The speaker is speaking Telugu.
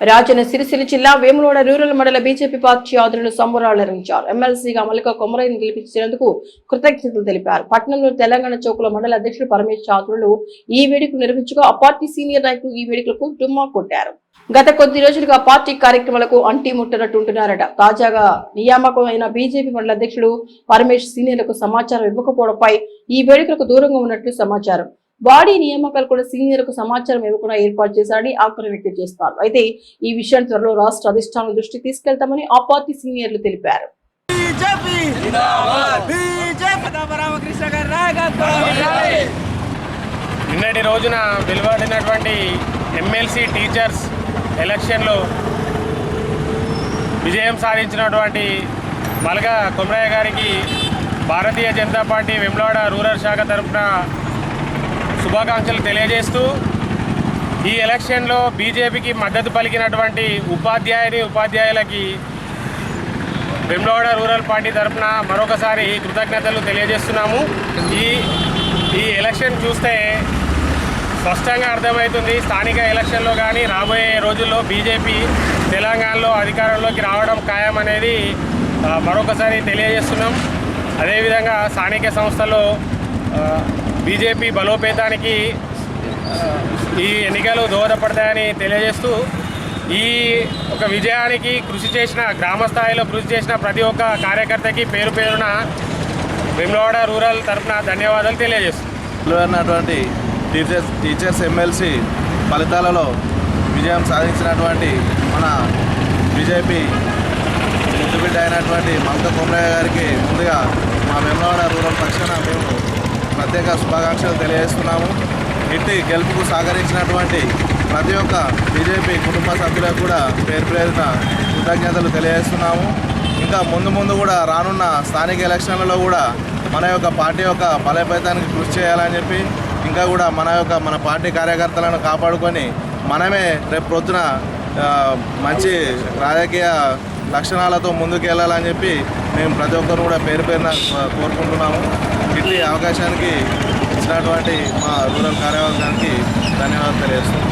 రాజన్న సిరిసిల్ల జిల్లా వేములవాడ రూరల్ మండల బీజేపీ పార్టీ ఆధ్వర్యంలో సంబరాలు నిర్వహించారు. ఎమ్మెల్సీగా మల్లిక కొమరైని గెలిపించినందుకు కృతజ్ఞతలు తెలిపారు. పట్టణంలో తెలంగాణ చౌకుల మండల అధ్యక్షుడు పరమేశ్వర ఆధ్వర్యంలో ఈ వేడుకలు నిర్వహించగా ఆ పార్టీ సీనియర్ నాయకులు ఈ వేడుకలకు డుమ్మా కొట్టారు. గత కొద్ది రోజులుగా పార్టీ కార్యక్రమాలకు అంటి ముట్టనట్టుంటున్నారట తాజాగా నియామకం అయిన బీజేపీ మండల అధ్యక్షుడు పరమేష్ సీనియర్లకు సమాచారం ఇవ్వకపోవడంపై ఈ వేడుకలకు దూరంగా ఉన్నట్లు సమాచారం. బాడీ నియామకాలు కూడా సీనియర్లకు సమాచారం ఇవ్వకుండా ఏర్పాటు చేశారని ఆగ్రహం వ్యక్తం చేస్తారు అయితే ఈ విషయాన్ని త్వరలో రాష్ట్ర అధిష్టానం దృష్టికి తీసుకెళ్తామని ఆ పార్టీ సీనియర్లు తెలిపారు. నిన్నటి రోజున వెలువడినటువంటి ఎమ్మెల్సీ టీచర్స్ ఎలక్షన్లో విజయం సాధించినటువంటి మలగ కొమరయ్య గారికి భారతీయ జనతా పార్టీ వెమ్లవాడ రూరల్ శాఖ తరఫున శుభాకాంక్షలు తెలియజేస్తూ ఈ ఎలక్షన్లో బీజేపీకి మద్దతు పలికినటువంటి ఉపాధ్యాయుని ఉపాధ్యాయులకి వెమ్లవాడ రూరల్ పార్టీ తరఫున మరొకసారి కృతజ్ఞతలు తెలియజేస్తున్నాము. ఈ ఈ ఎలక్షన్ చూస్తే స్పష్టంగా అర్థమవుతుంది. స్థానిక ఎలక్షన్లో కానీ రాబోయే రోజుల్లో బీజేపీ తెలంగాణలో అధికారంలోకి రావడం ఖాయం అనేది మరొకసారి తెలియజేస్తున్నాం. అదేవిధంగా స్థానిక సంస్థలో బీజేపీ బలోపేతానికి ఈ ఎన్నికలు దోహదపడతాయని తెలియజేస్తూ ఈ ఒక విజయానికి కృషి చేసిన గ్రామ స్థాయిలో కృషి చేసిన ప్రతి ఒక్క కార్యకర్తకి పేరు పేరున వెమ్లవాడ రూరల్ తరఫున ధన్యవాదాలు తెలియజేస్తున్నటువంటి టీచర్స్ టీచర్స్ ఎమ్మెల్సీ ఫలితాలలో విజయం సాధించినటువంటి మన బీజేపీ ముద్దుబిడ్డ అయినటువంటి మమతా కొమరయ్య గారికి ముందుగా మా వెమ్లవాడ రూరల్ పక్షాన మేము ప్రత్యేక శుభాకాంక్షలు తెలియజేస్తున్నాము. ఇట్టి గెలుపుకు సహకరించినటువంటి ప్రతి ఒక్క బీజేపీ కుటుంబ సభ్యులకు కూడా పేరు పేరున కృతజ్ఞతలు తెలియజేస్తున్నాము. ఇంకా ముందు ముందు కూడా రానున్న స్థానిక ఎలక్షన్లలో కూడా మన యొక్క పార్టీ యొక్క బలోపేతానికి కృషి చేయాలని చెప్పి ఇంకా కూడా మన యొక్క మన పార్టీ కార్యకర్తలను కాపాడుకొని మనమే రేపు ప్రొద్దున మంచి రాజకీయ లక్షణాలతో ముందుకు వెళ్ళాలని చెప్పి మేము ప్రతి ఒక్కరు కూడా పేరు పేరున కోరుకుంటున్నాము. ఇట్టి అవకాశానికి ఇచ్చినటువంటి మా రూరల్ కార్యవర్గానికి ధన్యవాదాలు తెలియజేస్తున్నాం.